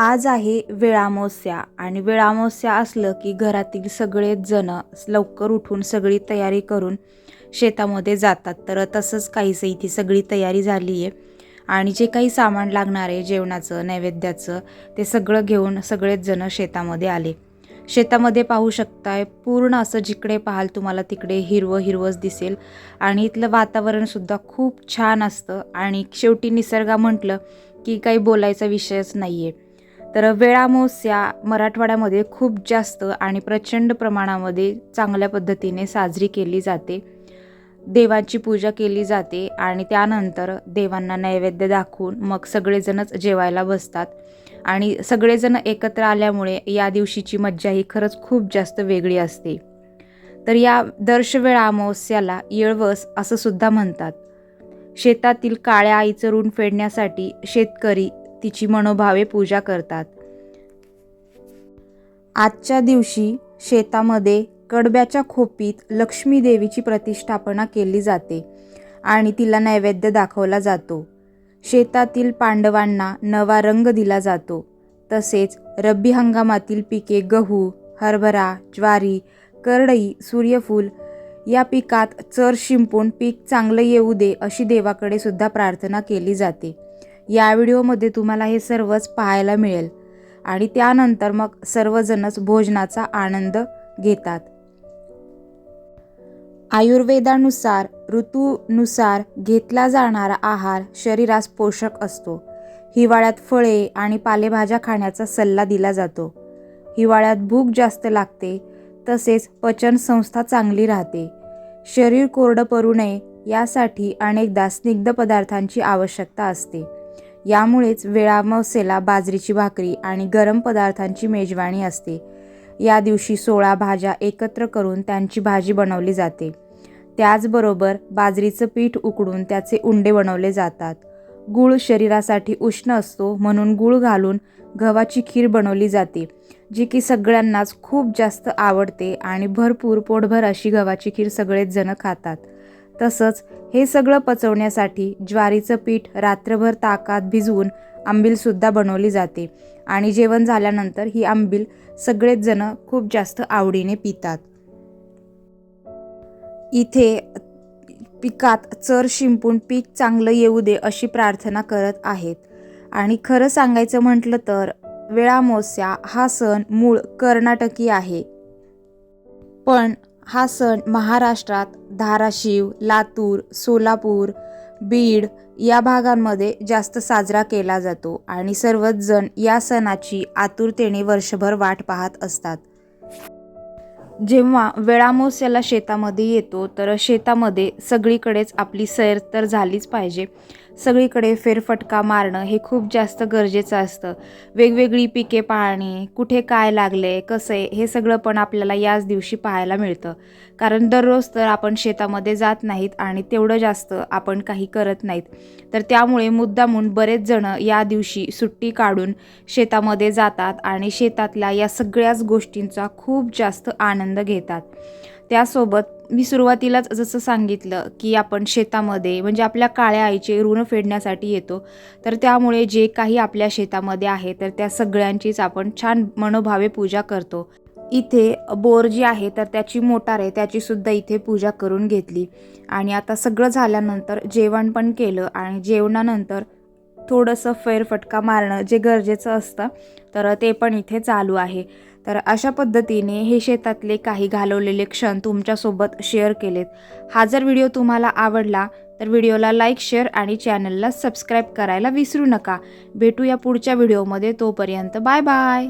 आज आहे वेळामोस्या आणि वेळामोस्या असलं की घरातील सगळेच जण लवकर उठून सगळी तयारी करून शेतामध्ये जातात. तर तसंच काहीसं इथे सगळी तयारी झाली आहे आणि जे काही सामान लागणार आहे जेवणाचं नैवेद्याचं ते सगळं घेऊन सगळेच जण शेतामध्ये आले. शेतामध्ये पाहू शकताय पूर्ण असं जिकडे पाहाल तुम्हाला तिकडे हिरवं हिरवंच दिसेल. आणि इथलं वातावरणसुद्धा खूप छान असतं. आणि शेवटी निसर्गा म्हटलं की काही बोलायचा विषयच नाही आहे तर वेळामोस्या मराठवाड्यामध्ये खूप जास्त आणि प्रचंड प्रमाणामध्ये चांगल्या पद्धतीने साजरी केली जाते. देवांची पूजा केली जाते आणि त्यानंतर देवांना नैवेद्य दाखवून मग सगळेजणच जेवायला बसतात. आणि सगळेजण एकत्र आल्यामुळे या दिवशीची मज्जा ही खरंच खूप जास्त वेगळी असते. तर या दर्शवेळ अमावस्याला येळवस असं सुद्धा म्हणतात. शेतातील काळ्या आईचं ऋण फेडण्यासाठी शेतकरी तिची मनोभावे पूजा करतात. आजच्या दिवशी शेतामध्ये कडब्याच्या खोपीत लक्ष्मी देवीची प्रतिष्ठापना केली जाते आणि तिला नैवेद्य दाखवला जातो. शेतातील पांडवांना नवा रंग दिला जातो. तसेच रब्बी हंगामातील पिके गहू हरभरा ज्वारी करडई सूर्यफूल या पिकात चर शिंपून पीक चांगलं येऊ दे अशी देवाकडे सुद्धा प्रार्थना केली जाते. या व्हिडिओमध्ये तुम्हाला हे सर्वच पाहायला मिळेल. आणि त्यानंतर मग सर्वजणच भोजनाचा आनंद घेतात. आयुर्वेदानुसार ऋतूनुसार घेतला जाणारा आहार शरीरास पोषक असतो. हिवाळ्यात फळे आणि पालेभाज्या खाण्याचा सल्ला दिला जातो. हिवाळ्यात भूक जास्त लागते तसेच पचनसंस्था चांगली राहते. शरीर कोरडं पडू नये यासाठी अनेकदा स्निग्ध पदार्थांची आवश्यकता असते. यामुळेच वेळामवसेला बाजरीची भाकरी आणि गरम पदार्थांची मेजवानी असते. या दिवशी सोळा भाज्या एकत्र करून त्यांची भाजी बनवली जाते. त्याचबरोबर बाजरीचं पीठ उकडून त्याचे उंडे बनवले जातात. गूळ शरीरासाठी उष्ण असतो म्हणून गूळ घालून गव्हाची खीर बनवली जाते जी की सगळ्यांनाच खूप जास्त आवडते आणि भरपूर पोटभर अशी गव्हाची खीर सगळेच जण खातात. तसंच हे सगळं पचवण्यासाठी ज्वारीचं पीठ रात्रभर ताकात भिजवून आंबीलसुद्धा बनवली जाते. आणि जेवण झाल्यानंतर ही आंबील सगळेच जण खूप जास्त आवडीने पितात. इथे पिकात चर शिंपून पीक चांगलं येऊ दे अशी प्रार्थना करत आहेत. आणि खरं सांगायचं म्हटलं तर वेळामोस्या हा सण मूळ कर्नाटकी आहे. पण हा सण महाराष्ट्रात धाराशिव लातूर सोलापूर बीड या भागांमध्ये जास्त साजरा केला जातो आणि सर्वच जण या सणाची आतुरतेने वर्षभर वाट पाहत असतात. जेव्हा वेळामोस्याला शेतामध्ये येतो तर शेतामध्ये सगळीकडेच आपली सैर तर झालीच पाहिजे. सगळीकडे फेरफटका मारणं हे खूप जास्त गरजेचं असतं. वेगवेगळी पिके पाहणे कुठे काय लागले कसं आहे हे सगळं पण आपल्याला याच दिवशी पाहायला मिळतं. कारण दररोज तर आपण शेतामध्ये जात नाहीत आणि तेवढं जास्त आपण काही करत नाहीत. तर त्यामुळे मुद्दामून बरेच जण या दिवशी सुट्टी काढून शेतामध्ये जातात आणि शेतातल्या या सगळ्याच गोष्टींचा खूप जास्त आनंद घेतात. त्यासोबत मी सुरुवातीलाच जसं सांगितलं की आपण शेतामध्ये म्हणजे आपल्या काळ्या आईचे ऋण फेडण्यासाठी येतो तर त्यामुळे जे काही आपल्या शेतामध्ये आहे तर त्या सगळ्यांचीच आपण छान मनोभावे पूजा करतो. इथे बोर जी आहे तर त्याची मोटार आहे त्याचीसुद्धा इथे पूजा करून घेतली. आणि आता सगळं झाल्यानंतर जेवण पण केलं आणि जेवणानंतर थोडंसं फेरफटका मारणं जे गरजेचं असतं तर ते पण इथे चालू आहे. तर अशा पद्धतीने हे शेतातले काही घालवलेले क्षण तुमच्यासोबत शेअर केलेत. हा जर व्हिडिओ तुम्हाला आवडला तर व्हिडिओला लाईक शेअर आणि चॅनलला सबस्क्राईब करायला विसरू नका. भेटूया पुढच्या व्हिडिओमध्ये तोपर्यंत बाय बाय.